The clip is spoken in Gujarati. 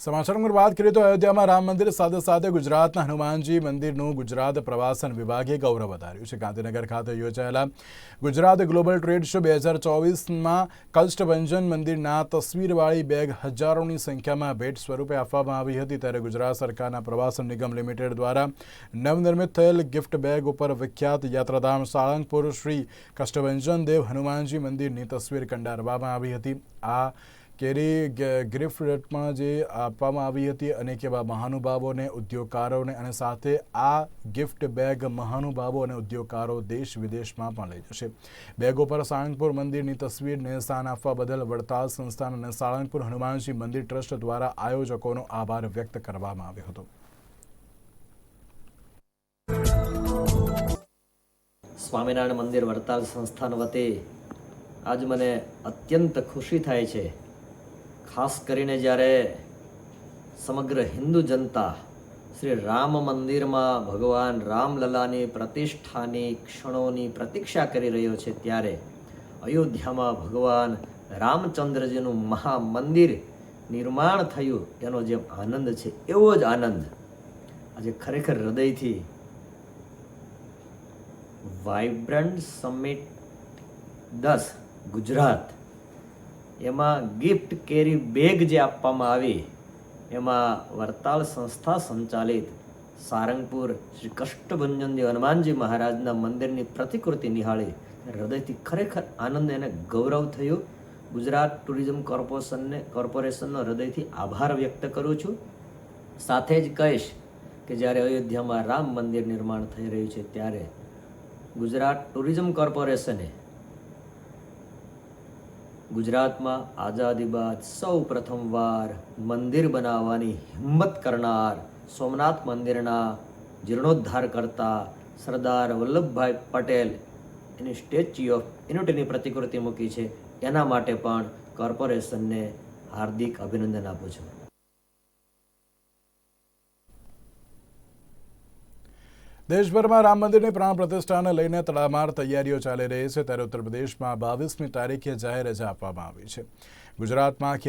સમાચારમાં વાત કરીએ તો અયોધ્યામાં રામ મંદિર સાથે સાથે ગુજરાતના હનુમાનજી મંદિરનું ગુજરાત પ્રવાસન વિભાગે ગૌરવ વધાર્યું છે. ગાંધીનગર ખાતે યોજાયેલા ગુજરાત ગ્લોબલ ટ્રેડ શો બે હજાર ચોવીસમાં કષ્ટભંજન મંદિરના તસવીરવાળી બેગ હજારોની સંખ્યામાં ભેટ સ્વરૂપે આપવામાં આવી હતી ત્યારે ગુજરાત સરકારના પ્રવાસન નિગમ લિમિટેડ દ્વારા નવનિર્મિત થયેલ ગિફ્ટ બેગ ઉપર વિખ્યાત યાત્રાધામ સાળંગપુર શ્રી કષ્ટભંજન દેવ હનુમાનજી મંદિરની તસવીર કંડારવામાં આવી હતી. આ કેરી ગિફ્ટમાં જે આપવામાં આવી હતી અને કેવા મહાનુભાવોને ઉદ્યોગકારોને અને સાથે આ ગિફ્ટ બેગ મહાનુભાવો અને ઉદ્યોગકારો દેશ વિદેશમાં પણ લઈ જશે. બેગો પર સાળંગપુર મંદિરની તસવીરને સ્થાન આપવા બદલ વડતાલ સંસ્થાન અને સાળંગપુર હનુમાનજી મંદિર ટ્રસ્ટ દ્વારા આયોજકોનો આભાર વ્યક્ત કરવામાં આવ્યો હતો. સ્વામિનારાયણ મંદિર વડતાલ સંસ્થાન વતી આજ મને અત્યંત ખુશી થાય છે ખાસ કરીને જ્યારે સમગ્ર હિન્દુ જનતા શ્રી રામ મંદિરમાં ભગવાન રામલલાની પ્રતિષ્ઠાની ક્ષણોની પ્રતીક્ષા કરી રહ્યો છે, ત્યારે અયોધ્યામાં ભગવાન રામચંદ્રજીનું મહામંદિર નિર્માણ થયું એનો જે આનંદ છે, એવો જ આનંદ આજે ખરેખર હૃદયથી વાઇબ્રન્ટ સમિટ દસ ગુજરાત એમાં ગિફ્ટ કેરી બેગ જે આપવામાં આવી, એમાં વરતાલ સંસ્થા સંચાલિત સારંગપુર શ્રી કષ્ટભંજનદેવ હનુમાનજી મહારાજના મંદિરની પ્રતિકૃતિ નિહાળી, હૃદયથી ખરેખર આનંદ અને ગૌરવ થયું. ગુજરાત ટુરિઝમ કોર્પોરેશનને કોર્પોરેશનનો હૃદયથી આભાર વ્યક્ત કરું છું. સાથે જ કહીશ કે જ્યારે અયોધ્યામાં રામ મંદિર નિર્માણ થઈ રહ્યું છે ત્યારે ગુજરાત ટુરિઝમ કોર્પોરેશને ગુજરાતમાં આઝાદી બાદ સૌ પ્રથમવાર મંદિર બનાવવાની હિંમત કરનાર સોમનાથ મંદિરના જીર્ણોદ્ધાર કરતા સરદાર વલ્લભભાઈ પટેલ એની સ્ટેચ્યુ ઓફ યુનિટીની પ્રતિકૃતિ મૂકી છે. એના માટે પણ કોર્પોરેશનને હાર્દિક અભિનંદન આપું છું. દેશભરમાં રામ મંદિરની પ્રાણ પ્રતિષ્ઠાને લઈને તડામાર તૈયારીઓ ચાલી રહી છે. ત્યારે ઉત્તર પ્રદેશમાં બાવીસમી તારીખે જાહેર રજા આપવામાં આવી છે. ગુજરાતમાં